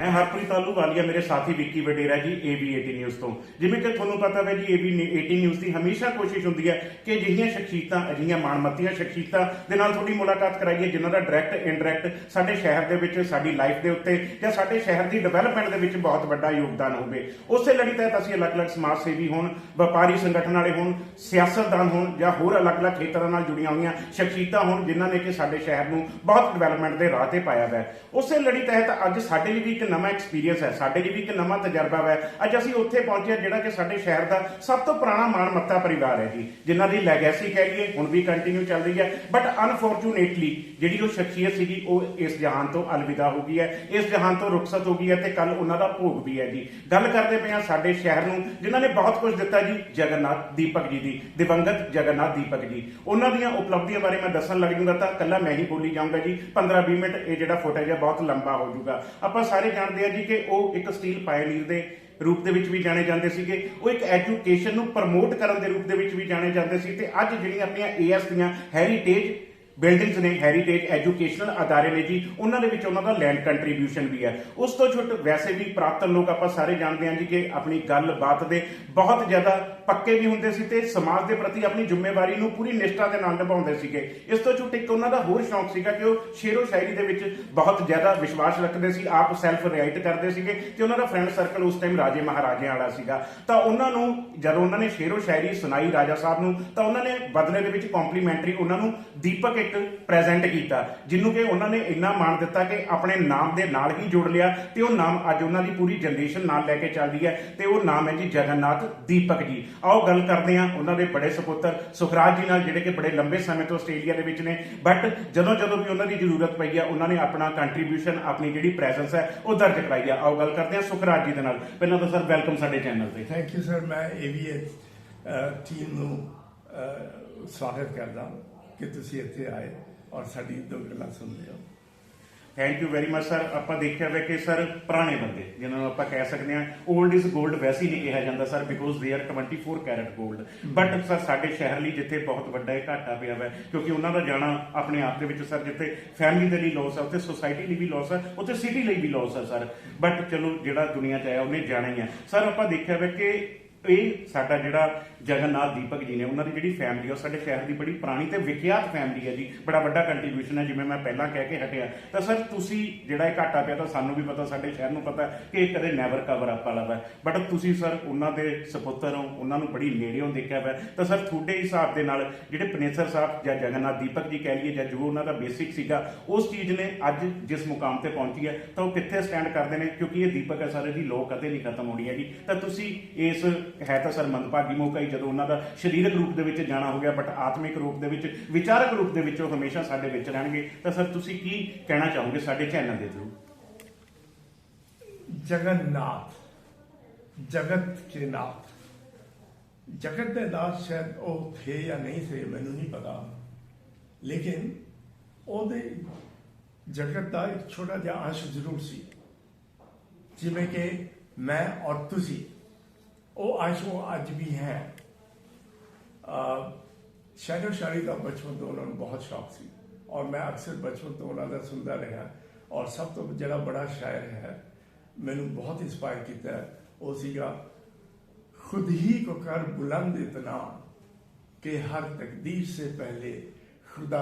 ਮੈਂ ਹਰਪ੍ਰੀਤ ਆਲੂਵਾਲੀਆ ਮੇਰੇ ਸਾਥੀ ਵਿੱਕੀ ਵਡੇਰਾ ਜੀ AB80 ਨਿਊਜ਼ ਤੋਂ। ਜਿਵੇਂ ਕਿ ਤੁਹਾਨੂੰ ਪਤਾ ਹੈ ਜੀ AB80 ਨਿਊਜ਼ ਦੀ ਹਮੇਸ਼ਾ ਕੋਸ਼ਿਸ਼ ਹੁੰਦੀ ਹੈ ਕਿ ਅਜਿਹੀਆਂ ਸ਼ਖਸੀਅਤਾਂ, ਅਜਿਹੀਆਂ ਮਾਣਮੱਤੀਆਂ ਸ਼ਖਸੀਅਤਾਂ ਦੇ ਨਾਲ ਤੁਹਾਡੀ ਮੁਲਾਕਾਤ ਕਰਾਈਏ, ਜਿਨ੍ਹਾਂ ਦਾ ਡਾਇਰੈਕਟ ਇਨਡਾਇਰੈਕਟ ਸਾਡੇ ਸ਼ਹਿਰ ਦੇ ਵਿੱਚ, ਸਾਡੀ ਲਾਈਫ ਦੇ ਉੱਤੇ ਜਾਂ ਸਾਡੇ ਸ਼ਹਿਰ ਦੀ ਡਿਵੈਲਪਮੈਂਟ ਦੇ ਵਿੱਚ ਬਹੁਤ ਵੱਡਾ ਯੋਗਦਾਨ ਹੋਵੇ। ਉਸੇ ਲੜੀ ਤਹਿਤ ਅਸੀਂ ਅਲੱਗ-ਅਲੱਗ ਸਮਾਜ ਸੇਵੀ ਹੋਣ, ਵਪਾਰੀ ਸੰਗਠਨ ਵਾਲੇ ਹੋਣ, ਸਿਆਸਤਦਾਨ ਹੋਣ ਜਾਂ ਹੋਰ ਅਲੱਗ-ਅਲੱਗ ਖੇਤਰਾਂ ਨਾਲ ਜੁੜੀਆਂ ਹੋਈਆਂ ਸ਼ਖਸੀਅਤਾਂ ਹੋਣ, ਜਿਨ੍ਹਾਂ ਨੇ ਕਿ ਸਾਡੇ ਸ਼ਹਿਰ ਨੂੰ ਬਹੁਤ ਡਿਵੈਲਪਮੈਂਟ ਦੇ ਰਾਹ ਤੇ ਪਾਇਆ ਹੈ ਉਸੇ ਲੜੀ ਤਹਿਤ ਅੱਜ ਸਾਡੇ ਲਈ ਵੀ ਇੱਕ ਨਵਾਂ ਐਕਸਪੀਰੀਅੰਸ ਹੈ। ਸਾਡੇ ਲਈ ਵੀ ਇੱਕ ਨਵਾਂ ਤਜਰਬਾ ਹੈ ਅੱਜ ਅਸੀਂ ਉੱਥੇ ਪਹੁੰਚੇ ਜਿਹੜਾ ਕਿ ਸਾਡੇ ਸ਼ਹਿਰ ਦਾ ਸਭ ਤੋਂ ਪੁਰਾਣਾ ਮਾਣਮੱਤਾ ਪਰਿਵਾਰ ਹੈ ਜੀ। ਜਿਨ੍ਹਾਂ ਦੀ ਲੈਗੇਸੀ ਕਹਿ ਲਈਏ, ਹੁਣ ਵੀ ਕੰਟੀਨਿਊ ਚੱਲ ਰਹੀ ਹੈ। ਬਟ ਅਨਫੋਰਚੂਨੇਟਲੀ ਜਿਹੜੀ ਉਹ ਸ਼ਖਸੀਅਤ ਸੀਗੀ, ਉਹ ਇਸ ਜਹਾਨ ਤੋਂ ਅਲਵਿਦਾ ਹੋ ਗਈ ਹੈ। ਇਸ ਜਹਾਨ ਤੋਂ ਰੁਖਸਤ ਹੋ ਗਈ ਹੈ ਤੇ ਕੱਲ ਉਹਨਾਂ ਦਾ ਭੋਗ ਵੀ ਹੈ ਜੀ। ਗੱਲ ਕਰਦੇ ਪਏ ਹਾਂ ਸਾਡੇ ਸ਼ਹਿਰ ਨੂੰ, ਜਿਨ੍ਹਾਂ ਨੇ ਬਹੁਤ ਕੁਝ ਦਿੱਤਾ ਜੀ। ਜਗਨਨਾਥ ਦੀਪਕ ਜੀ ਦੀ, ਦਿਵੰਗਤ ਜਗਨਨਾਥ ਦੀਪਕ ਜੀ। ਉਹਨਾਂ ਦੀਆਂ ਉਪਲਬਧੀਆਂ ਬਾਰੇ ਮੈਂ ਦੱਸਣ ਲੱਗ ਜੂੰਗਾ ਤਾਂ ਕੱਲਾ ਮੈਂ ਹੀ ਬੋਲੀ ਜਾਊਂਗਾ ਜੀ। 15-20 ਮਿੰਟ ਇਹ ਜਿਹੜਾ ਫੁਟੇਜ ਹੈ ਬਹੁਤ ਲੰਬਾ ਹੋ ਜਾਊਗਾ। ਆਪਾਂ ਸਾਰੇ ਜਾਣਦੇ ਆ ਜੀ ਕਿ ਉਹ ਇੱਕ ਸਟੀਲ ਪਾਇਨੀਅਰ ਦੇ ਰੂਪ ਦੇ ਵਿੱਚ ਵੀ ਜਾਣੇ ਜਾਂਦੇ ਸੀਗੇ। ਉਹ ਇੱਕ ਐਜੂਕੇਸ਼ਨ ਨੂੰ ਪ੍ਰਮੋਟ ਕਰਨ ਦੇ ਰੂਪ ਦੇ ਵਿੱਚ ਵੀ ਜਾਣੇ ਜਾਂਦੇ ਸੀ ਤੇ ਅੱਜ ਜਿਹੜੀਆਂ ਆਪਣੀਆਂ ਏਐਸ ਦੀਆਂ ਹੈਰੀਟੇਜ ਬਿਲਡਿੰਗਸ ਨੇ ਹੈਰੀਟੇਜ ਐਜੂਕੇਸ਼ਨਲ ਅਦਾਰੇ ਨੇ ਜੀ, ਉਹਨਾਂ ਦੇ ਵਿੱਚ ਉਹਨਾਂ ਦਾ ਲੈਂਡ ਕੰਟਰੀਬਿਊਸ਼ਨ ਵੀ ਹੈ। ਉਸ ਤੋਂ ਛੁੱਟ ਵੈਸੇ ਵੀ ਪ੍ਰਾਪਤਨ ਲੋਕ ਆਪਾਂ ਸਾਰੇ ਜਾਣਦੇ ਹਾਂ ਜੀ ਕਿ ਆਪਣੀ ਗੱਲਬਾਤ ਦੇ ਬਹੁਤ ਜ਼ਿਆਦਾ ਪੱਕੇ ਵੀ ਹੁੰਦੇ ਸੀ ਤੇ ਸਮਾਜ ਦੇ ਪ੍ਰਤੀ ਆਪਣੀ ਜ਼ਿੰਮੇਵਾਰੀ ਨੂੰ ਪੂਰੀ ਨਿਸ਼ਠਾ ਦੇ ਨਾਲ ਨਿਭਾਉਂਦੇ ਸੀਗੇ। ਇਸ ਤੋਂ ਛੁੱਟ ਇੱਕ ਉਹਨਾਂ ਦਾ ਹੋਰ ਸ਼ੌਂਕ ਸੀਗਾ ਕਿ ਉਹ ਸ਼ੇਰੋ ਸ਼ਾਇਰੀ ਦੇ ਵਿੱਚ ਬਹੁਤ ਜ਼ਿਆਦਾ ਵਿਸ਼ਵਾਸ ਰੱਖਦੇ ਸੀ, ਆਪ ਸੈਲਫ ਰਾਈਟ ਕਰਦੇ ਸੀਗੇ ਤੇ ਉਹਨਾਂ ਦਾ ਫਰੈਂਡ ਸਰਕਲ ਉਸ ਟਾਈਮ ਰਾਜੇ ਮਹਾਰਾਜਿਆਂ ਵਾਲਾ ਸੀਗਾ। ਤਾਂ ਉਹਨਾਂ ਨੂੰ ਜਦੋਂ ਉਹਨਾਂ ਨੇ ਸ਼ੇਰੋ ਸ਼ਾਇਰੀ ਸੁਣਾਈ ਰਾਜਾ ਸਾਹਿਬ ਨੂੰ, ਤਾਂ ਉਹਨਾਂ ਨੇ ਬਦਲੇ ਦੇ ਵਿੱਚ ਕੰਪਲੀਮੈਂਟਰੀ ਉਹਨਾਂ ਨੂੰ ਦੀਪਕ ਇੱਕ ਪ੍ਰੈਜ਼ੈਂਟ ਕੀਤਾ, ਜਿਹਨੂੰ ਕਿ ਉਹਨਾਂ ਨੇ ਇੰਨਾ ਮਾਣ ਦਿੱਤਾ ਕਿ ਆਪਣੇ ਨਾਮ ਦੇ ਨਾਲ ਹੀ ਜੁੜ ਲਿਆ ਤੇ ਉਹ ਨਾਮ ਅੱਜ ਉਹਨਾਂ ਦੀ ਪੂਰੀ ਜਨਰੇਸ਼ਨ ਨਾਲ ਲੈ ਕੇ ਚੱਲਦੀ ਹੈ ਤੇ ਉਹ ਨਾਮ ਹੈ ਜੀ ਜਗਨਨਾਥ ਦੀਪਕ ਜੀ। ਆਓ ਗੱਲ ਕਰਦੇ ਹਾਂ ਉਹਨਾਂ ਦੇ ਬੜੇ ਸੁਪੁੱਤਰ ਸੁਖਰਾਜ ਜੀ ਨਾਲ, ਜਿਹੜੇ ਕਿ ਬੜੇ ਲੰਬੇ ਸਮੇਂ ਤੋਂ ਆਸਟ੍ਰੇਲੀਆ ਦੇ ਵਿੱਚ ਨੇ। ਬਟ ਜਦੋਂ ਜਦੋਂ ਵੀ ਉਹਨਾਂ ਦੀ ਜ਼ਰੂਰਤ ਪਈ ਆ, ਉਹਨਾਂ ਨੇ ਆਪਣਾ ਕੰਟਰੀਬਿਊਸ਼ਨ ਆਪਣੀ ਜਿਹੜੀ ਪ੍ਰੈਜ਼ੈਂਸ ਹੈ, ਉਹ ਦਰਜ ਕਰਾਈ ਹੈ ਆਓ ਗੱਲ ਕਰਦੇ ਹਾਂ ਸੁਖਰਾਜ ਜੀ ਦੇ ਨਾਲ। ਪਹਿਲਾਂ ਤਾਂ ਸਰ ਵੈਲਕਮ ਸਾਡੇ ਚੈਨਲ ਤੇ। ਥੈਂਕ ਯੂ ਸਰ ਮੈਂ ਏਵੀਐਚ ਟੀਮ ਨੂੰ ਸਵਾਗਤ ਕਰਦਾ। ਕਿ ਤੁਸੀਂ ਇੱਥੇ ਆਏ ਔਰ ਸਾਡੀ ਦੋ ਗੱਲਾਂ ਸੁਣਦੇ ਹੋ। Thank you very much sir ਆਪਾਂ ਦੇਖਿਆ ਵੇ ਕਿ ਸਰ ਪੁਰਾਣੇ ਬੰਦੇ ਜਿਹਨਾਂ ਨੂੰ ਆਪਾਂ ਕਹਿ ਸਕਦੇ ਹਾਂ 올ਡ ਇਜ਼ 골ਡ ਵੈਸੇ ਹੀ ਨਹੀਂ ਕਿਹਾ ਜਾਂਦਾ sir because they are 24 carat 골ਡ ਬਟ ਸਰ ਸਾਡੇ ਸ਼ਹਿਰ ਲਈ ਜਿੱਥੇ ਬਹੁਤ ਵੱਡਾ ਇਹ ਘਾਟਾ ਪਿਆ ਹੋਇਆ ਕਿਉਂਕਿ ਉਹਨਾਂ ਦਾ ਜਾਣਾ ਆਪਣੇ ਆਪ ਦੇ ਵਿੱਚ ਸਰ ਜਿੱਥੇ ਫੈਮਿਲੀ ਦੇ ਲਈ ਲਾਸ ਹੈ ਉੱਥੇ ਸੋਸਾਇਟੀ ਲਈ ਵੀ ਲਾਸ ਹੈ ਉੱਥੇ ਸਿਟੀ ਲਈ ਵੀ ਲਾਸ ਹੈ ਸਰ ਬਟ ਚਲੋ ਜਿਹੜਾ ਦੁਨੀਆ 'ਚ ਆਇਆ ਉਹਨੇ ਜਾਣਾ ਹੀ ਹੈ ਸਰ ਆਪਾਂ ਦੇਖਿਆ ਵੇ ਕਿ ਇਹ ਸਾਡਾ ਜਿਹੜਾ ਜਗਨਨਾਥ ਦੀਪਕ ਜੀ ਨੇ, ਉਹਨਾਂ ਦੀ ਜਿਹੜੀ ਫੈਮਿਲੀ ਉਹ ਸਾਡੇ ਸ਼ਹਿਰ ਦੀ ਬੜੀ ਪੁਰਾਣੀ ਤੇ ਵਿਖਿਆਤ ਫੈਮਿਲੀ ਹੈ ਜੀ। ਬੜਾ ਵੱਡਾ ਕੰਟਰੀਬਿਊਸ਼ਨ ਹੈ ਜਿਵੇਂ ਮੈਂ ਪਹਿਲਾਂ ਕਹਿ ਕੇ ਹਟਿਆ। ਤਾਂ ਸਰ ਤੁਸੀਂ ਜਿਹੜਾ ਇਹ ਘਾਟਾ ਪਿਆ, ਤਾਂ ਸਾਨੂੰ ਵੀ ਪਤਾ, ਸਾਡੇ ਸ਼ਹਿਰ ਨੂੰ ਪਤਾ ਕਿ ਇਹ ਕਦੇ ਨੈਵਰ ਕਵਰ ਅਪ ਵਾਲਾ ਹੈ ਬਟ ਤੁਸੀਂ ਸਰ ਉਹਨਾਂ ਦੇ ਸੁਪੁੱਤਰ ਹੋ, ਉਹਨਾਂ ਨੂੰ ਬੜੀ ਨੇੜਿਓਂ ਦੇਖਿਆ ਹੈ ਤਾਂ ਸਰ ਤੁਹਾਡੇ ਹਿਸਾਬ ਦੇ ਨਾਲ ਜਿਹੜੇ ਪਨੇਸਰ ਸਾਹਿਬ ਜਾਂ ਜਗਨਨਾਥ ਦੀਪਕ ਜੀ ਕਹਿ ਲਈਏ, ਜਾਂ ਜੋ ਉਹਨਾਂ ਦਾ ਬੇਸਿਕ ਸੀਗਾ, ਉਸ ਚੀਜ਼ ਨੇ ਅੱਜ ਜਿਸ ਮੁਕਾਮ ਤੇ ਪਹੁੰਚੀ ਹੈ, ਤਾਂ ਉਹ ਕਿੱਥੇ ਸਟੈਂਡ ਕਰਦੇ ਨੇ? ਕਿਉਂਕਿ ਇਹ ਦੀਪਕ ਹੈ ਸਰ ਇਹਦੀ ਲੋਕ ਕਦੇ ਨਹੀਂ ਖਤਮ ਹੋਣੀ ਹੈਗੀ। ਤਾਂ ਤੁਸੀਂ ਇਸ ਹੈ ਤਾਂ ਸਰ ਮੰਦਭਾਗੀ ਮੌਕਾ ਹੀ ਜਦੋਂ ਉਹਨਾਂ ਦਾ ਸਰੀਰਕ ਰੂਪ ਦੇ ਵਿੱਚ ਜਾਣਾ ਹੋ ਗਿਆ ਬਟ ਆਤਮਿਕ ਰੂਪ ਦੇ ਵਿੱਚ, ਵਿਚਾਰਕ ਰੂਪ ਦੇ ਵਿੱਚ ਉਹ ਹਮੇਸ਼ਾ ਸਾਡੇ ਵਿੱਚ ਰਹਿਣਗੇ। ਤਾਂ ਸਰ, ਤੁਸੀਂ ਕੀ ਕਹਿਣਾ ਚਾਹੋਗੇ ਸਾਡੇ ਚੈਨਲ ਦੇ ਥਰੂ ਜਗਨਨਾਥ, ਜਗਤ ਕੇ ਨਾਥ। ਜਗਤ ਦੇ ਨਾਥ ਸ਼ਾਇਦ ਉਹ ਥੇ ਜਾਂ ਨਹੀਂ ਥੇ, ਮੈਨੂੰ ਨਹੀਂ ਪਤਾ। ਲੇਕਿਨ ਉਹਦੇ ਜਗਤ ਦਾ ਇੱਕ ਛੋਟਾ ਜਿਹਾ ਅੰਸ਼ ਜ਼ਰੂਰ ਸੀ। ਜਿਵੇਂ ਕਿ ਮੈਂ ਔਰ ਤੁਸੀਂ ਉਹ ਅੰਸ਼ ਉਹ ਅੱਜ ਵੀ ਹੈ ਸ਼ਾਇਰ ਸ਼ਾਇਰੀ ਦਾ ਬਚਪਨ ਤੋਂ ਉਹਨਾਂ ਨੂੰ ਬਹੁਤ ਸ਼ੌਕ ਸੀ ਔਰ ਮੈਂ ਅਕਸਰ ਬਚਪਨ ਤੋਂ ਉਹਨਾਂ ਦਾ ਸੁਣਦਾ ਰਿਹਾ ਔਰ ਸਭ ਤੋਂ ਜਿਹੜਾ ਬੜਾ ਸ਼ਾਇਰ ਹੈ ਮੈਨੂੰ ਬਹੁਤ ਇੰਸਪਾਇਰ ਕੀਤਾ ਹੈ, ਉਹ ਸੀਗਾ खुद ही को कर बुलंद इतना कि हर तकदीर से पहले खुदा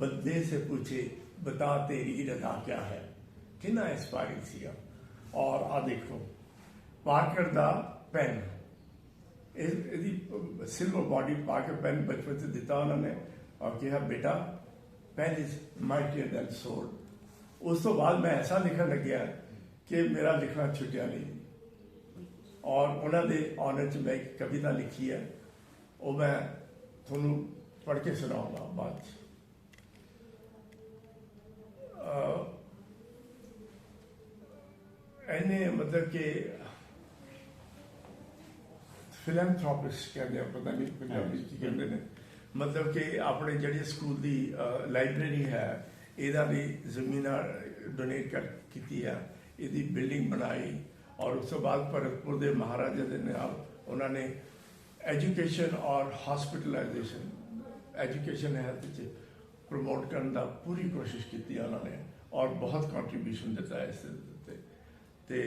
बंदे से पूछे बता तेरी रदा क्या है कितना इंस्पायरिंग ਸੀਗਾ ਔਰ ਆ ਦੇਖੋ ਪਾਰਕਰ ਦਾ ਪੈਨ ਇਹ ਇਹਦੀ ਸਿਲਵਰ ਬਾਡੀ ਪਾ ਕੇ ਪੈਨ ਬਚਪਨ ਚ ਦਿੱਤਾ ਉਹਨਾਂ ਨੇ ਔਰ ਕਿਹਾ, ਬੇਟਾ pen is mightier than sword ਉਸ ਤੋਂ ਬਾਅਦ ਮੈਂ ਐਸਾ ਲਿਖਣ ਲੱਗਿਆ ਕਿ ਮੇਰਾ ਲਿਖਣਾ ਛੁੱਟਿਆ ਨਹੀਂ। ਔਰ ਉਹਨਾਂ ਦੇ ਆਨਰ ਚ ਮੈਂ ਇੱਕ ਕਵਿਤਾ ਲਿਖੀ ਹੈ। ਉਹ ਮੈਂ ਤੁਹਾਨੂੰ ਪੜ੍ਹ ਕੇ ਸੁਣਾਉਂਗਾ ਬਾਅਦ ਚ। ਮਤਲਬ ਕਿ ਫਿਲੈਂਥ੍ਰੋਪਿਸਟ ਕਹਿੰਦੇ ਆ ਪਤਾ ਨਹੀਂ ਪੰਜਾਬੀ ਕੀ ਕਹਿੰਦੇ ਨੇ। ਮਤਲਬ ਕਿ ਆਪਣੇ ਜਿਹੜੀ ਸਕੂਲ ਦੀ ਲਾਇਬ੍ਰੇਰੀ ਹੈ ਇਹਦਾ ਵੀ ਜ਼ਮੀਨ ਡੋਨੇਟ ਕਰ ਕੀਤੀ ਆ। ਇਹਦੀ ਬਿਲਡਿੰਗ ਬਣਾਈ ਔਰ ਉਸ ਤੋਂ ਬਾਅਦ ਭਰਤਪੁਰ ਦੇ ਮਹਾਰਾਜਾ ਦੇ ਨਾਲ ਉਹਨਾਂ ਨੇ ਐਜੂਕੇਸ਼ਨ ਔਰ ਹਸਪੀਟਲਾਈਜੇਸ਼ਨ ਐਜੂਕੇਸ਼ਨ ਹੈਲਥ ਚ ਪ੍ਰਮੋਟ ਕਰਨ ਦਾ ਪੂਰੀ ਕੋਸ਼ਿਸ਼ ਕੀਤੀ ਉਹਨਾਂ ਨੇ ਔਰ ਬਹੁਤ ਕੰਟਰੀਬਿਊਸ਼ਨ ਦਿੱਤਾ ਇਸ ਉੱਤੇ। ਤੇ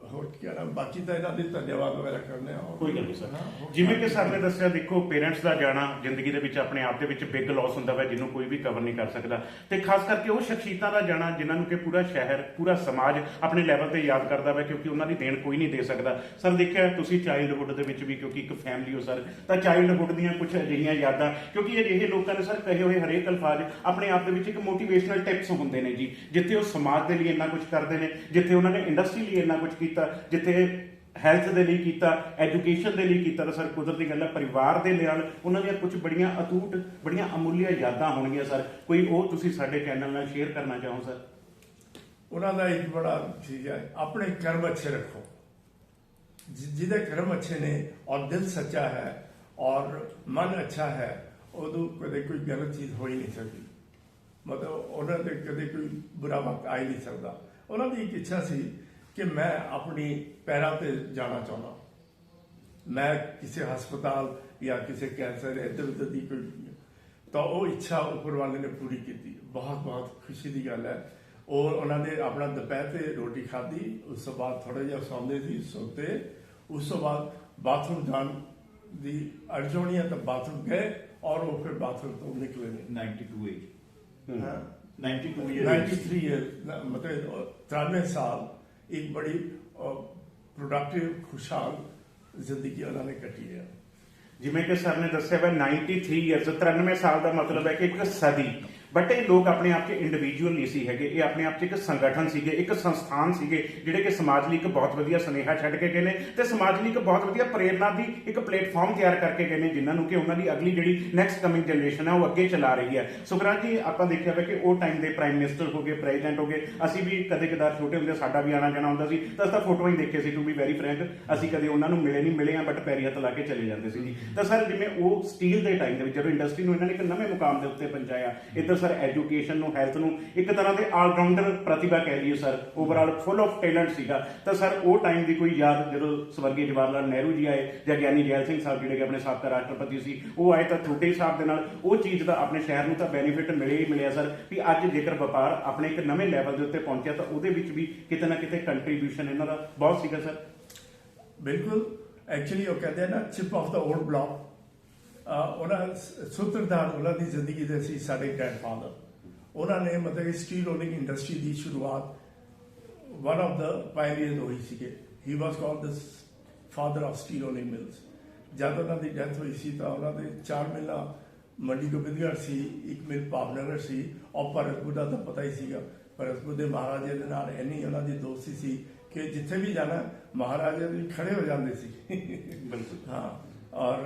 ਹੋਰ ਕੀ ਕਰਾਂ? ਬਾਕੀ ਤਾਂ ਇਹਨਾਂ ਦੇ ਧੰਨਵਾਦ ਵਗੈਰਾ ਕਰਨੇ ਆ ਕੋਈ ਗੱਲ ਨਹੀਂ ਸਰ। ਹਾਂ, ਜਿਵੇਂ ਕਿ ਸਰ ਨੇ ਦੱਸਿਆ ਦੇਖੋ ਪੇਰੈਂਟਸ ਦਾ ਜਾਣਾ ਜ਼ਿੰਦਗੀ ਦੇ ਵਿੱਚ ਆਪਣੇ ਆਪ ਦੇ ਵਿੱਚ ਬਿਗ ਲਾਸ ਹੁੰਦਾ ਵਾ ਜਿਹਨੂੰ ਕੋਈ ਵੀ ਕਵਰ ਨਹੀਂ ਕਰ ਸਕਦਾ। ਤੇ ਖਾਸ ਕਰਕੇ ਉਹ ਸ਼ਖਸੀਅਤਾਂ ਦਾ ਜਾਣਾ ਜਿਨ੍ਹਾਂ ਨੂੰ ਕਿ ਪੂਰਾ ਸ਼ਹਿਰ ਪੂਰਾ ਸਮਾਜ ਆਪਣੇ ਲੈਵਲ ਤੇ ਯਾਦ ਕਰਦਾ ਵਾ ਕਿਉਂਕਿ ਉਹਨਾਂ ਦੀ ਦੇਣ ਕੋਈ ਨਹੀਂ ਦੇ ਸਕਦਾ। ਸਰ ਦੇਖਿਆ ਤੁਸੀਂ ਚਾਈਲਡਹੁੱਡ ਦੇ ਵਿੱਚ ਵੀ ਕਿਉਂਕਿ ਇੱਕ ਫੈਮਿਲੀ ਹੋ ਸਰ ਤਾਂ ਚਾਈਲਡਹੁੱਡ ਦੀਆਂ ਕੁਝ ਅਜਿਹੀਆਂ ਯਾਦਾਂ ਕਿਉਂਕਿ ਇਹ ਅਜਿਹੇ ਲੋਕਾਂ ਨੇ ਸਰ ਕਹੇ ਹੋਏ ਹਰੇਕ ਅਲਫਾਜ਼ ਆਪਣੇ ਆਪ ਦੇ ਵਿੱਚ ਇੱਕ ਮੋਟੀਵੇਸ਼ਨਲ ਟਿਪਸ ਹੁੰਦੇ ਨੇ ਜੀ ਜਿੱਥੇ ਉਹ ਸਮਾਜ ਦੇ ਲਈ ਇੰਨਾ ਕੁਝ ਕਰਦੇ ਨੇ ਜਿੱਥੇ ਉਹਨਾਂ ਨੇ ਇੰਡਸਟਰੀ ਲਈ ਇੰਨਾ ਕੁਝ ਕੀਤਾ, ਜਿੱਥੇ ਹੈਲਥ ਦੇ ਲਈ ਕੀਤਾ ਐਜੂਕੇਸ਼ਨ ਦੇ ਲਈ ਕੀਤਾ, ਤਾਂ ਸਰ ਕੁਦਰਤੀ ਗੱਲ ਹੈ ਪਰਿਵਾਰ ਦੇ ਨਾਲ ਉਹਨਾਂ ਦੀਆਂ ਕੁਝ ਬੜੀਆਂ ਅਤੂਟ, ਬੜੀਆਂ ਅਮੁੱਲੀਆਂ ਯਾਦਾਂ ਹੋਣਗੀਆਂ ਸਰ। ਕੋਈ ਉਹ ਤੁਸੀਂ ਸਾਡੇ ਚੈਨਲ ਨਾਲ ਸ਼ੇਅਰ ਕਰਨਾ ਚਾਹੋ ਸਰ? ਉਹਨਾਂ ਦਾ ਇੱਕ ਬੜਾ ਚੀਜ਼ ਹੈ ਆਪਣੇ ਕਰਮ ਅੱਛੇ ਰੱਖੋ। ਜਿਹਦੇ ਕਰਮ ਅੱਛੇ ਨੇ, ਔਰ ਦਿਲ ਸੱਚਾ ਹੈ, ਔਰ ਮਨ ਅੱਛਾ ਹੈ, ਉਦੋਂ ਕਦੇ ਕੋਈ ਗਲਤ ਚੀਜ਼ ਹੋ ਹੀ ਨਹੀਂ ਸਕਦੀ। ਮਤਲਬ ਉਹਨਾਂ ਦੇ ਕਦੇ ਕੋਈ ਬੁਰਾ ਵਕਤ ਆ ਹੀ ਨਹੀਂ ਸਕਦਾ। ਉਹਨਾਂ ਦੀ ਇੱਕ ਇੱਛਾ ਸੀ ਕਿ ਮੈਂ ਆਪਣੀ ਪੈਰਾਂ ਤੇ ਜਾਣਾ ਚਾਹੁੰਦਾ। ਮੈਂ ਕਿਸੇ ਹਸਪਤਾਲ ਜਾਂ ਕਿਸੇ ਕੈਂਸਰ ਇੱਧਰ ਉੱਧਰ ਦੀ ਕੋਈ ਤਾਂ ਉਹ ਇੱਛਾ ਉੱਪਰ ਵਾਲੇ ਨੇ ਪੂਰੀ ਕੀਤੀ। ਬਹੁਤ ਬਹੁਤ ਖੁਸ਼ੀ ਦੀ ਗੱਲ ਹੈ। ਔਰ ਉਹਨਾਂ ਨੇ ਆਪਣਾ ਦੁਪਹਿਰ ਤੇ ਰੋਟੀ ਖਾਧੀ ਉਸ ਤੋਂ ਬਾਅਦ ਥੋੜਾ ਜਿਹਾ ਸੌਂਦੇ ਸੀ ਸੋਤੇ। ਉਸ ਤੋਂ ਬਾਅਦ ਬਾਥਰੂਮ ਜਾਣ ਦੀ ਅਰਜ਼ੋਣੀ ਹੈ ਤਾਂ ਬਾਥਰੂਮ ਗਏ ਔਰ ਉਹ ਫਿਰ ਬਾਥਰੂਮ ਤੋਂ ਨਿਕਲੇ ਨੇ। 92 age ਹਾਂ? 92 years 93 ਇਅਰ ਮਤਲਬ 93 ਸਾਲ। ਇੱਕ ਬੜੀ ਪ੍ਰੋਡਕਟਿਵ ਖੁਸ਼ਹਾਲ ਜ਼ਿੰਦਗੀ ਉਹਨਾਂ ਨੇ ਕੱਟੀ ਹੈ ਜਿਵੇਂ ਕਿ ਸਰ ਨੇ ਦੱਸਿਆ ਵਾ 93 ਇਅਰਸ 93 ਸਾਲ ਦਾ ਮਤਲਬ ਹੈ ਕਿ ਇੱਕ ਸਦੀ ਬਟ ਇਹ ਲੋਕ ਆਪਣੇ ਆਪ 'ਚ ਇੰਡੀਵਿਜੂਅਲ ਨਹੀਂ ਸੀ ਹੈਗੇ। ਇਹ ਆਪਣੇ ਆਪ 'ਚ ਇੱਕ ਸੰਗਠਨ ਸੀਗੇ, ਇੱਕ ਸੰਸਥਾਨ ਸੀਗੇ, ਜਿਹੜੇ ਕਿ ਸਮਾਜ ਲਈ ਇੱਕ ਬਹੁਤ ਵਧੀਆ ਸੁਨੇਹਾ ਛੱਡ ਕੇ ਗਏ ਨੇ ਤੇ ਸਮਾਜ ਲਈ ਇੱਕ ਬਹੁਤ ਵਧੀਆ ਪ੍ਰੇਰਨਾ ਦੀ ਇੱਕ ਪਲੇਟਫਾਰਮ ਤਿਆਰ ਕਰਕੇ ਗਏ ਨੇ, ਜਿਨ੍ਹਾਂ ਨੂੰ ਕਿ ਉਹਨਾਂ ਦੀ ਅਗਲੀ ਜਿਹੜੀ ਨੈਕਸਟ ਕਮਿੰਗ ਜਨਰੇਸ਼ਨ ਹੈ ਉਹ ਅੱਗੇ ਚਲਾ ਰਹੀ ਹੈ। ਸੁਖਰਾਜ ਜੀ, ਆਪਾਂ ਦੇਖਿਆ ਵਾ ਕਿ ਉਹ ਟਾਈਮ ਦੇ ਪ੍ਰਾਈਮ ਮਿਨਿਸਟਰ ਹੋ ਗਏ ਪ੍ਰੈਜ਼ੀਡੈਂਟ ਹੋ ਗਏ। ਅਸੀਂ ਵੀ ਕਦੇ ਕਦਾਰ ਛੋਟੇ ਹੁੰਦੇ ਸਾਡਾ ਵੀ ਆਣਾ ਜਾਣਾ ਹੁੰਦਾ ਸੀ, ਤਾਂ ਅਸੀਂ ਤਾਂ ਫੋਟੋਆਂ ਹੀ ਦੇਖੇ ਸੀ ਟੂ ਬੀ ਵੈਰੀ ਫਰੈਂਕ ਅਸੀਂ ਕਦੇ ਉਹਨਾਂ ਨੂੰ ਮਿਲੇ ਨਹੀਂ, ਮਿਲੇ ਆ ਬਟ ਪੈਰੀ ਹੱਥ ਲਾ ਕੇ ਚਲੇ ਜਾਂਦੇ ਸੀ ਜੀ। ਤਾਂ ਸਰ, ਜਿਵੇਂ ਉਹ ਸਟੀਲ ਦੇ ਟਾਈਮ ਦੇ ਵਿੱਚ ਜਦੋਂ ਇੰਡਸਟਰੀ ਨੂੰ ਇਹਨਾਂ ਨੇ ਇੱਕ ਨਵੇਂ ਮੁਕਾਮ ਦੇ ਉੱਤੇ ਪਹੁੰਚਾਇਆ, ਇੱਧਰ ਸਰ ਐਜੂਕੇਸ਼ਨ ਨੂੰ ਹੈਲਥ ਨੂੰ, ਇੱਕ ਤਰ੍ਹਾਂ ਦੇ ਆਲਰਾਊਂਡਰ ਪ੍ਰਤਿਭਾ ਕਹਿ ਲਈਏ sir overall full of talent ਸੀਗਾ। ਤਾਂ ਸਰ, ਉਹ ਟਾਈਮ ਦੀ ਕੋਈ ਯਾਦ ਜਦੋਂ ਸਵਰਗੀ ਜਵਾਹਰ ਲਾਲ ਨਹਿਰੂ ਜੀ ਆਏ, ਜਾਂ ਗਿਆਨੀ ਜੈਲ ਸਿੰਘ ਸਾਹਿਬ ਜਿਹੜੇ ਕਿ ਆਪਣੇ ਸਾਬਕਾ ਰਾਸ਼ਟਰਪਤੀ ਸੀ, ਉਹ ਆਏ ਤਾਂ ਤੁਹਾਡੇ ਹਿਸਾਬ ਦੇ ਨਾਲ ਉਹ ਚੀਜ਼ ਦਾ ਆਪਣੇ ਸ਼ਹਿਰ ਨੂੰ ਤਾਂ ਬੈਨੀਫਿਟ ਮਿਲਿਆ ਹੀ ਮਿਲਿਆ ਸਰ, ਵੀ ਅੱਜ ਜੇਕਰ ਵਪਾਰ ਆਪਣੇ ਇੱਕ ਨਵੇਂ ਲੈਵਲ ਦੇ ਉੱਤੇ ਪਹੁੰਚਿਆ ਤਾਂ ਉਹਦੇ ਵਿੱਚ ਵੀ ਕਿਤੇ ਨਾ ਕਿਤੇ ਕੰਟਰੀਬਿਊਸ਼ਨ ਇਹਨਾਂ ਦਾ ਬਹੁਤ ਸੀਗਾ ਸਰ। ਬਿਲਕੁਲ। ਐਕਚੁਅਲੀ ਉਹ ਕਹਿੰਦੇ ਆ ਨਾ chip of the old block ਉਹਨਾਂ ਸੂਤਰਧਾਰ ਉਹਨਾਂ ਦੀ ਜ਼ਿੰਦਗੀ ਦੇ ਸੀ ਸਾਡੇ ਗ੍ਰੈਂਡਫਾਦਰ ਉਹਨਾਂ ਨੇ ਮਤਲਬ ਕਿ ਸਟੀਲ ਰੋਲਿੰਗ ਇੰਡਸਟਰੀ ਦੀ ਸ਼ੁਰੂਆਤ ਵਨ ਆਫ ਦਾ ਪਾਇਨੀਅਰ ਹੋਈ ਸੀਗੇ। He was called the father of steel rolling mills ਜਦ ਉਹਨਾਂ ਦੀ ਡੈਥ ਹੋਈ ਸੀ ਤਾਂ ਉਹਨਾਂ ਦੇ ਚਾਰ ਮਿਲਾਂ ਮੰਡੀ ਗੋਬਿੰਦਗੜ੍ਹ ਸੀ ਇੱਕ ਮਿਲ ਭਾਵਨਗਰ ਸੀ ਔਰ ਭਰਤਪੁਰ ਦਾ ਤਾਂ ਪਤਾ ਹੀ ਸੀਗਾ। ਭਰਤਪੁਰ ਦੇ ਮਹਾਰਾਜੇ ਦੇ ਨਾਲ ਇੰਨੀ ਉਹਨਾਂ ਦੀ ਦੋਸਤੀ ਸੀ ਕਿ ਜਿੱਥੇ ਵੀ ਜਾਣਾ ਮਹਾਰਾਜੇ ਵੀ ਖੜੇ ਹੋ ਜਾਂਦੇ ਸੀ। ਬਿਲਕੁਲ। ਹਾਂ ਔਰ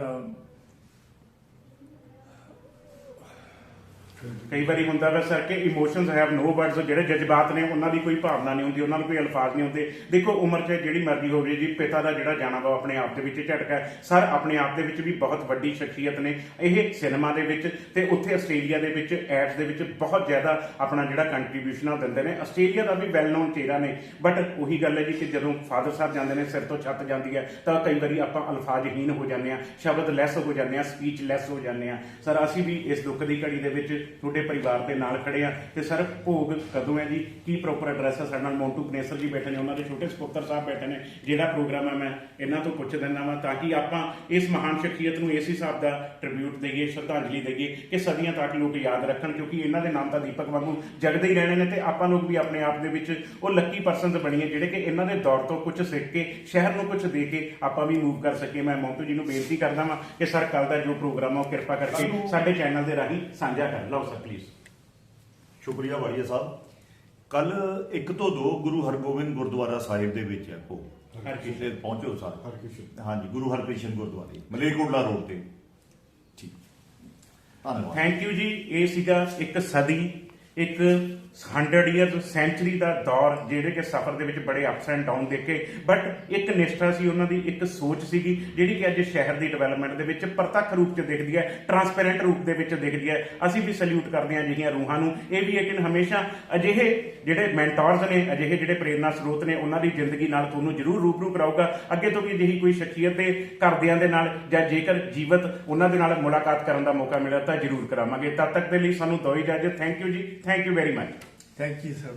ਕਈ ਵਾਰੀ ਹੁੰਦਾ ਵਾ ਸਰ ਕਿ ਇਮੋਸ਼ਨਸ ਹੈਵ ਨੋ ਵਰਡਸ ਜਿਹੜੇ ਜਜ਼ਬਾਤ ਨੇ ਉਹਨਾਂ ਦੀ ਕੋਈ ਭਾਵਨਾ ਨਹੀਂ ਹੁੰਦੀ, ਉਹਨਾਂ ਨੂੰ ਕੋਈ ਅਲਫਾਜ਼ ਨਹੀਂ ਹੁੰਦੇ। ਦੇਖੋ, ਉਮਰ 'ਚ ਜਿਹੜੀ ਮਰਜ਼ੀ ਹੋਵੇ ਜੀ, ਪਿਤਾ ਦਾ ਜਿਹੜਾ ਜਾਣਾ ਵਾ ਉਹ ਆਪਣੇ ਆਪ ਦੇ ਵਿੱਚ ਝਟਕਾ ਸਰ, ਆਪਣੇ ਆਪ ਦੇ ਵਿੱਚ ਵੀ ਬਹੁਤ ਵੱਡੀ ਸ਼ਖਸੀਅਤ ਨੇ। ਇਹ ਸਿਨੇਮਾ ਦੇ ਵਿੱਚ ਤੇ ਉੱਥੇ ਆਸਟ੍ਰੇਲੀਆ ਦੇ ਵਿੱਚ ਐਡਸ ਦੇ ਵਿੱਚ ਬਹੁਤ ਜ਼ਿਆਦਾ ਆਪਣਾ ਜਿਹੜਾ ਕੰਟਰੀਬਿਊਸ਼ਨ ਆ ਦਿੰਦੇ ਨੇ। ਆਸਟ੍ਰੇਲੀਆ ਦਾ ਵੀ ਵੈਲ ਨੋਨ ਚਿਹਰਾ ਨੇ। ਬਟ ਉਹੀ ਗੱਲ ਹੈ ਜੀ ਕਿ ਜਦੋਂ ਫਾਦਰ ਸਾਹਿਬ ਜਾਂਦੇ ਨੇ, ਸਿਰ ਤੋਂ ਛੱਤ ਜਾਂਦੀ ਹੈ, ਤਾਂ ਕਈ ਵਾਰੀ ਆਪਾਂ ਅਲਫਾਜ਼ਹੀਨ ਹੋ ਜਾਂਦੇ ਆ ਸ਼ਬਦ ਲੈਸ ਹੋ ਜਾਂਦੇ ਆ ਸਪੀਚ ਲੈਸ ਹੋ ਜਾਂਦੇ ਆ ਸਰ, ਅਸੀਂ ਵੀ ਇਸ ਦੁੱਖ ਦੀ ਘੜੀ ਦੇ ਵਿੱਚ ਤੁਹਾਡੇ ਪਰਿਵਾਰ ਦੇ ਨਾਲ ਖੜੇ ਆ। ਤੇ ਸਰ ਭੋਗ ਕਦੋਂ ਹੈ ਜੀ? ਕੀ ਪ੍ਰੋਪਰ ਐਡਰੈਸ ਹੈ ਸਾਡੇ ਨਾਲ ਮੋਂਟੂ ਕਨੇਸਰ ਜੀ ਬੈਠੇ ਨੇ ਉਹਨਾਂ ਦੇ ਛੋਟੇ ਸੁਪੁੱਤਰ ਸਾਹਿਬ ਬੈਠੇ ਨੇ। ਜਿਹੜਾ ਪ੍ਰੋਗਰਾਮ ਹੈ ਮੈਂ ਇਹਨਾਂ ਤੋਂ ਪੁੱਛ ਦਿੰਦਾ ਵਾਂ ਤਾਂ ਕਿ ਆਪਾਂ ਇਸ ਮਹਾਨ ਸ਼ਖਸੀਅਤ ਨੂੰ ਇਸ ਹਿਸਾਬ ਦਾ ਟ੍ਰਿਬਿਊਟ ਦਈਏ ਸ਼ਰਧਾਂਜਲੀ ਦਈਏ ਕਿ ਸਦੀਆਂ ਤੱਕ ਲੋਕ ਯਾਦ ਰੱਖਣ ਕਿਉਂਕਿ ਇਹਨਾਂ ਦੇ ਨਾਮ ਤਾਂ ਦੀਪਕ ਵਾਂਗੂ ਜਗਦੇ ਹੀ ਰਹਿਣੇ ਨੇ ਤੇ ਆਪਾਂ ਲੋਕ ਵੀ ਆਪਣੇ ਆਪ ਦੇ ਵਿੱਚ ਉਹ ਲੱਕੀ ਪਰਸਨਸ ਬਣੀਏ ਜਿਹੜੇ ਕਿ ਇਹਨਾਂ ਦੇ ਦੌਰ ਤੋਂ ਕੁਝ ਸਿੱਖ ਕੇ ਸ਼ਹਿਰ ਨੂੰ ਕੁਝ ਦੇ ਕੇ ਆਪਾਂ ਵੀ ਮੂਵ ਕਰ ਸਕੀਏ। ਮੈਂ ਮੋਂਟੂ ਜੀ ਨੂੰ ਬੇਨਤੀ ਕਰਦਾ ਵਾਂ ਕਿ ਸਰ ਕੱਲ ਦਾ ਜੋ ਪ੍ਰੋਗਰਾਮ ਆ ਉਹ ਕਿਰਪਾ ਕਰਕੇ ਸਾਡੇ ਚੈਨਲ ਦੇ ਰਾਹੀਂ ਸਾਂਝਾ ਕਰ ਲਓ। ਸਰ ਪਲੀਜ਼ ਸ਼ੁਕਰੀਆ ਵਾਲੀਆ ਸਾਹਿਬ। ਕੱਲ 1 ਤੋਂ 2 ਗੁਰੂ ਹਰਗੋਬਿੰਦ ਗੁਰਦੁਆਰਾ ਸਾਹਿਬ ਦੇ ਵਿੱਚ ਹੈ ਭੋਗ ਹਰਕਿਸ਼ਨ ਪਹੁੰਚੋ ਸਰ। ਹਰਕ੍ਰਿਸ਼ਨ। ਹਾਂਜੀ ਗੁਰੂ ਹਰਕ੍ਰਿਸ਼ਨ ਗੁਰਦੁਆਰੇ ਮਲੇਰਕੋਟਲਾ ਰੋਡ ਤੇ। ਠੀਕ। ਧੰਨਵਾਦ। ਥੈਂਕ ਯੂ ਜੀ। ਇਹ ਸੀਗਾ ਇੱਕ ਸਦੀ ਇੱਕ 100 ਇਅਰਸ ਸੈਂਚਰੀ ਦਾ ਦੌਰ ਜਿਹੜੇ ਕਿ ਸਫ਼ਰ ਦੇ ਵਿੱਚ ਬੜੇ ਅਪਸ ਐਂਡ ਡਾਊਨ ਦੇਖੇ। ਬਟ ਇੱਕ ਨਿਸ਼ਠਾ ਸੀ, ਉਹਨਾਂ ਦੀ ਇੱਕ ਸੋਚ ਸੀਗੀ, ਜਿਹੜੀ ਕਿ ਅੱਜ ਸ਼ਹਿਰ ਦੀ ਡਿਵੈਲਪਮੈਂਟ ਦੇ ਵਿੱਚ ਪ੍ਰਤੱਖ ਰੂਪ 'ਚ ਦਿਖਦੀ ਹੈ ਟਰਾਂਸਪੇਰੈਂਟ ਰੂਪ ਦੇ ਵਿੱਚ ਦਿਖਦੀ ਹੈ। ਅਸੀਂ ਵੀ ਸਲੂਟ ਕਰਦੇ ਹਾਂ ਅਜਿਹੀਆਂ ਰੂਹਾਂ ਨੂੰ। ਇਹ ਵੀ ਲੇਕਿਨ ਹਮੇਸ਼ਾ ਅਜਿਹੇ ਜਿਹੜੇ ਮੈਂਟੋਰਸ ਨੇ, ਅਜਿਹੇ ਜਿਹੜੇ ਪ੍ਰੇਰਨਾ ਸਰੋਤ ਨੇ, ਉਹਨਾਂ ਦੀ ਜ਼ਿੰਦਗੀ ਨਾਲ ਤੁਹਾਨੂੰ ਜ਼ਰੂਰ ਰੂਬਰੂ ਕਰਾਊਗਾ। ਅੱਗੇ ਤੋਂ ਵੀ ਅਜਿਹੀ ਕੋਈ ਸ਼ਖਸੀਅਤ ਦੇ ਘਰਦਿਆਂ ਦੇ ਨਾਲ ਜਾਂ ਜੇਕਰ ਜੀਵਤ ਉਹਨਾਂ ਦੇ ਨਾਲ ਮੁਲਾਕਾਤ ਕਰਨ ਦਾ ਮੌਕਾ ਮਿਲਿਆ ਤਾਂ ਜ਼ਰੂਰ ਕਰਾਵਾਂਗੇ। ਤਦ ਤੱਕ ਦੇ ਲਈ ਸਾਨੂੰ ਦੋ ਇਜਾਜ਼ਤ। ਥੈਂਕ ਯੂ ਜੀ। Thank you very much thank you sir